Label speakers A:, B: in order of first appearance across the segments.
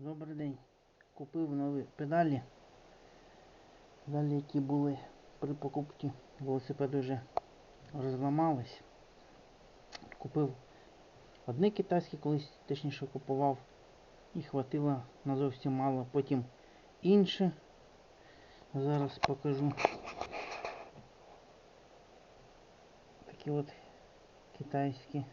A: Добрий день. Купив нові педалі. Педалі, які були при покупці велосипеду вже розламались. Купив одне китайське, колись точніше купував. І хватило на зовсім мало. Потім інше. Зараз покажу. Такі от китайські.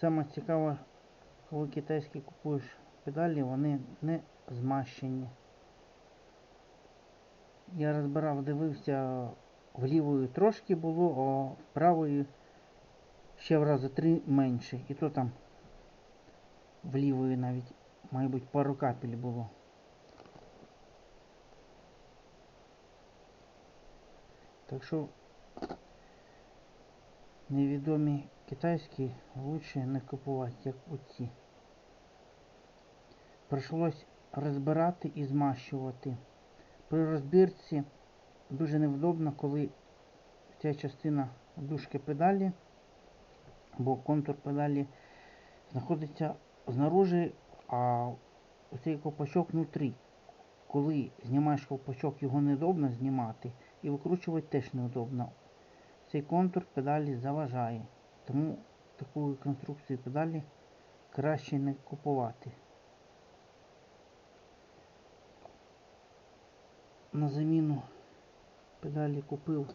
A: Саме цікаве, коли китайські купуєш педалі, вони не змащені. Я розбирав, дивився, в лівої трошки було, а в правої ще в рази три менше. І то там в лівої навіть, мабуть, пару капель було. Так що невідомі китайські лучше не купувати, як оці. Прийшлось розбирати і змащувати. При розбірці дуже невдобно, коли ця частина дужки педалі або контур педалі знаходиться знаружи, а оцей ковпачок внутрі. Коли знімаєш ковпачок, його неудобно знімати і викручувати теж неудобно. Цей контур педалі заважає. Тому таку конструкцію педалі краще не купувати. На заміну педалі купив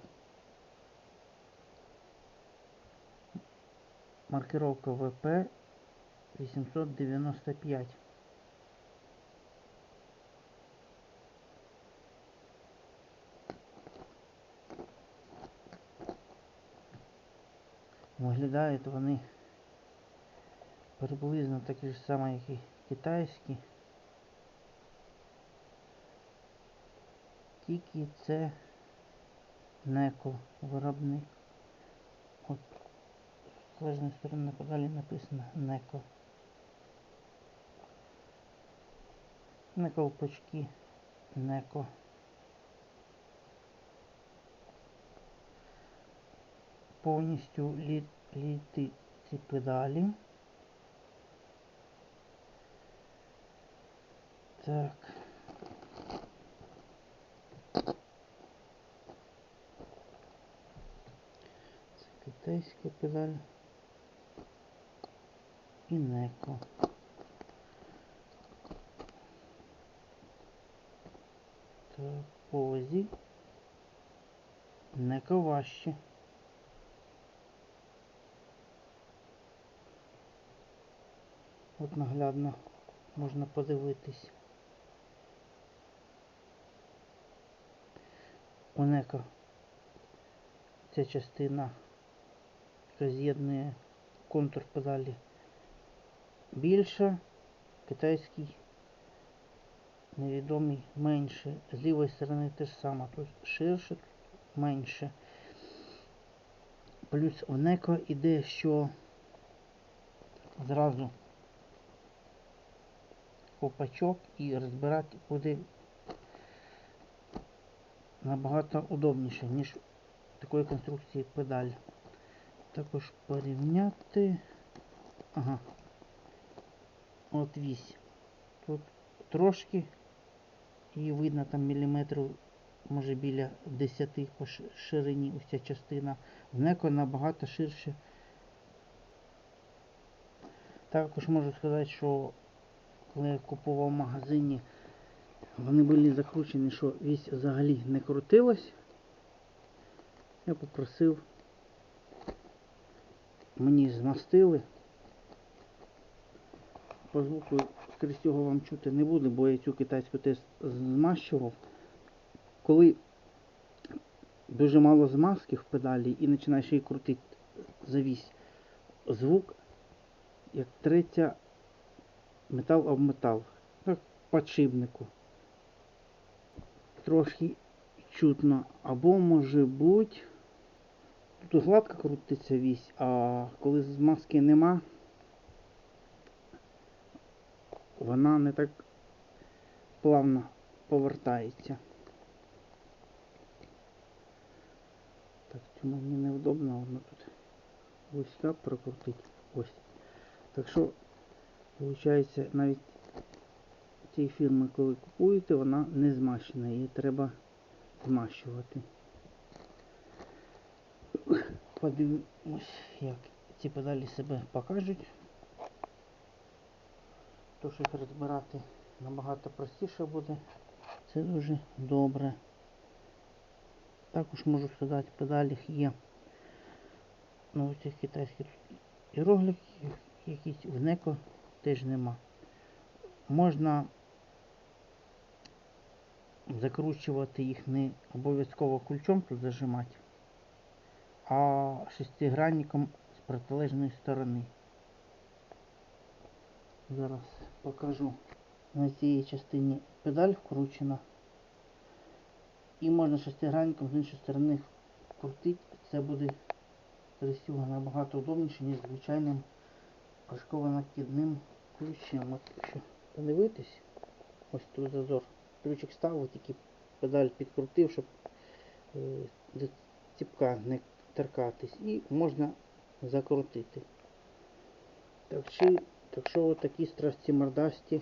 A: маркировка ВП 895. Виглядають вони приблизно такі ж самі, як і китайські. Тільки це неко виробник. От з кожної сторони подалі написано неко. На колпачки неко. Повністю літи ці педалі. Так. Це китайська педаль. І неко. Так, по вазі неко важче. От наглядно можна подивитись. Онека ця частина, яка з'єднує контур педалі більша, китайський невідомий менше. З лівої сторони те ж саме, тут ширше, тут менше. Плюс в неко іде, що зразу копачок і розбирати буде набагато удобніше, ніж такої конструкції педаль. Також порівняти. Ага. От вісь. Тут трошки і видно там міліметрів, може біля 10 по ширині ось ця частина. В неко набагато ширше. Також можу сказати, що коли я купував в магазині, вони були закручені, що вісь взагалі не крутилась. Я попросив, мені змастили. По звуку, скоріше цього, вам чути не буде, бо я цю китайську теж змащував. Коли дуже мало змазки в педалі і починаєш її крутити завісь, звук, як третя метал об метал. Як подшипнику. Трошки чутно. Або може бути. Тут гладко крутиться вісь, а коли змазки нема, вона не так плавно повертається. Так, цьому мені невдобно, воно тут ось так прокрутить. Ось. Так що, виходить, навіть цієї фірми, коли купуєте, вона не змащена, її треба змащувати. Подивимось, як ці педалі себе покажуть. То, їх розбирати набагато простіше буде. Це дуже добре. Також можу сказати, в педалях є ну, цих китайських іерогліфів якісь в неко теж нема. Можна закручувати їх не обов'язково ключом тут зажимати, а шестигранником з протилежної сторони. Зараз покажу. На цій частині педаль вкручена. І можна шестигранником з іншої сторони крутити. Це буде красиво набагато удобніше, ніж звичайним прыжково-накидним ключем. От якщо подивитись, ось тут зазор. Ключик ставив, тільки педаль підкрутив, щоб е, до ціпка не торкатись. І можна закрутити. Так що, так що такі страсті мордасті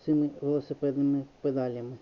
A: з цими велосипедними педалями.